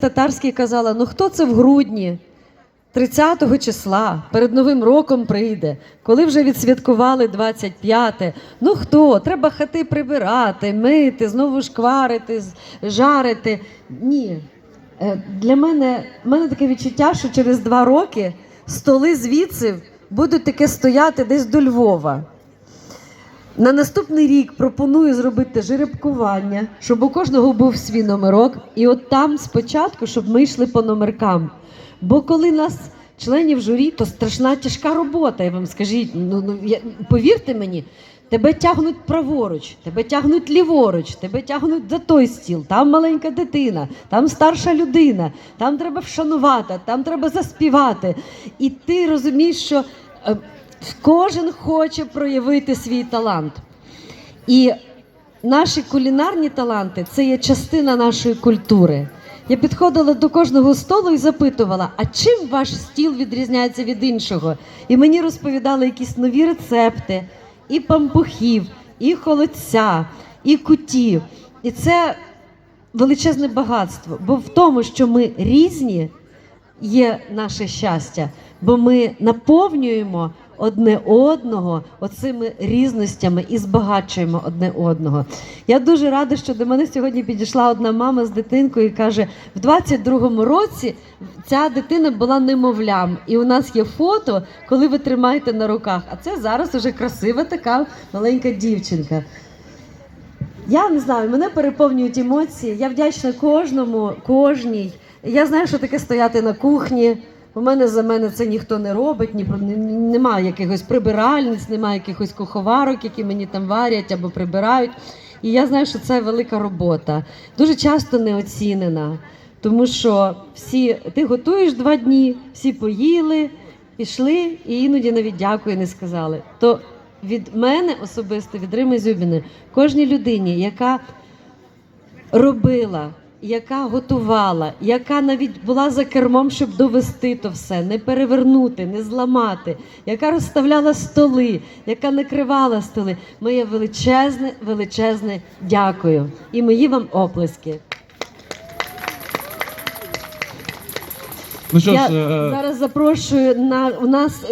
Татарський казала: ну хто це в грудні, 30 числа, перед Новим роком прийде, коли вже відсвяткували 25-те. Ну хто? Треба хати прибирати, мити, знову шкварити, жарити. Ні. Е, Для мене, в мене таке відчуття, що через два роки столи звідси будуть таке стояти десь до Львова. На наступний рік пропоную зробити жеребкування, щоб у кожного був свій номерок. І от там спочатку, щоб ми йшли по номеркам. Бо коли нас членів журі, то страшна тяжка робота. Я вам скажіть, ну, ну я, повірте мені, тебе тягнуть праворуч, тебе тягнуть ліворуч, тебе тягнуть за той стіл, там маленька дитина, там старша людина, там треба вшанувати, там треба заспівати. І ти розумієш, що. Кожен хоче проявити свій талант. І наші кулінарні таланти це є частина нашої культури. Я підходила до кожного столу і запитувала, а чим ваш стіл відрізняється від іншого? І мені розповідали якісь нові рецепти, і пампухів, і холодця, і кутів. І це величезне багатство. Бо в тому, що ми різні, є наше щастя, бо ми наповнюємо одне одного оцими різностями і збагачуємо одне одного. Я дуже рада, що до мене сьогодні підійшла одна мама з дитинкою і каже: в 22-му році ця дитина була немовлям, і у нас є фото, коли ви тримаєте на руках. А це зараз уже красива така маленька дівчинка. Я не знаю, мене переповнюють емоції. Я вдячна кожному, кожній. Я знаю, що таке стояти на кухні. У мене за мене це ніхто не робить, ні, про- немає якихось прибиральниць, немає якихось куховарок, які мені там варять або прибирають. І я знаю, що це велика робота, дуже часто неоцінена. Тому що всі ти готуєш два дні, всі поїли, пішли, і іноді навіть дякую не сказали. То від мене особисто, від Рими Зюбіни, кожній людині, яка робила, яка готувала, яка навіть була за кермом, щоб довести то все, не перевернути, не зламати, яка розставляла столи, яка накривала столи. Моє величезне, величезне дякую. І мої вам оплески. Ну що ж, е, зараз запрошую на у нас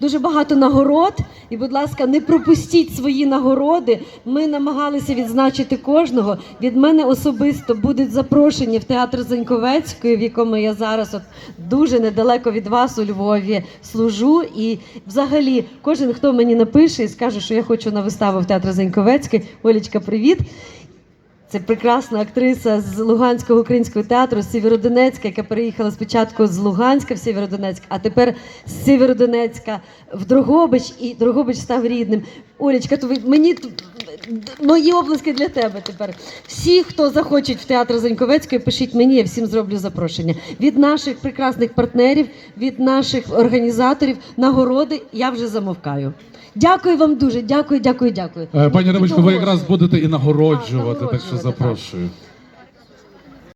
дуже багато нагород. І, будь ласка, не пропустіть свої нагороди. Ми намагалися відзначити кожного. Від мене особисто будуть запрошені в театр Заньковецької, в якому я зараз от дуже недалеко від вас у Львові служу. І взагалі, кожен, хто мені напише і скаже, що я хочу на виставу в театр Заньковецький. Олічка, привіт. Це прекрасна актриса з Луганського українського театру з Сєвєродонецька, яка переїхала спочатку з Луганська в Сєвєродонецьк, а тепер з Сєвєродонецька в Дрогобич, і Дрогобич став рідним. Олечка, то ви мені мої обласки для тебе тепер. Всі, хто захочуть в театр Заньковецької, пишіть мені, я всім зроблю запрошення. Від наших прекрасних партнерів, від наших організаторів, нагороди я вже замовкаю. Дякую вам дуже. Дякую, дякую, дякую. е, пані Римочко, ви якраз будете і нагороджувати, А, так що запрошую. запрошую.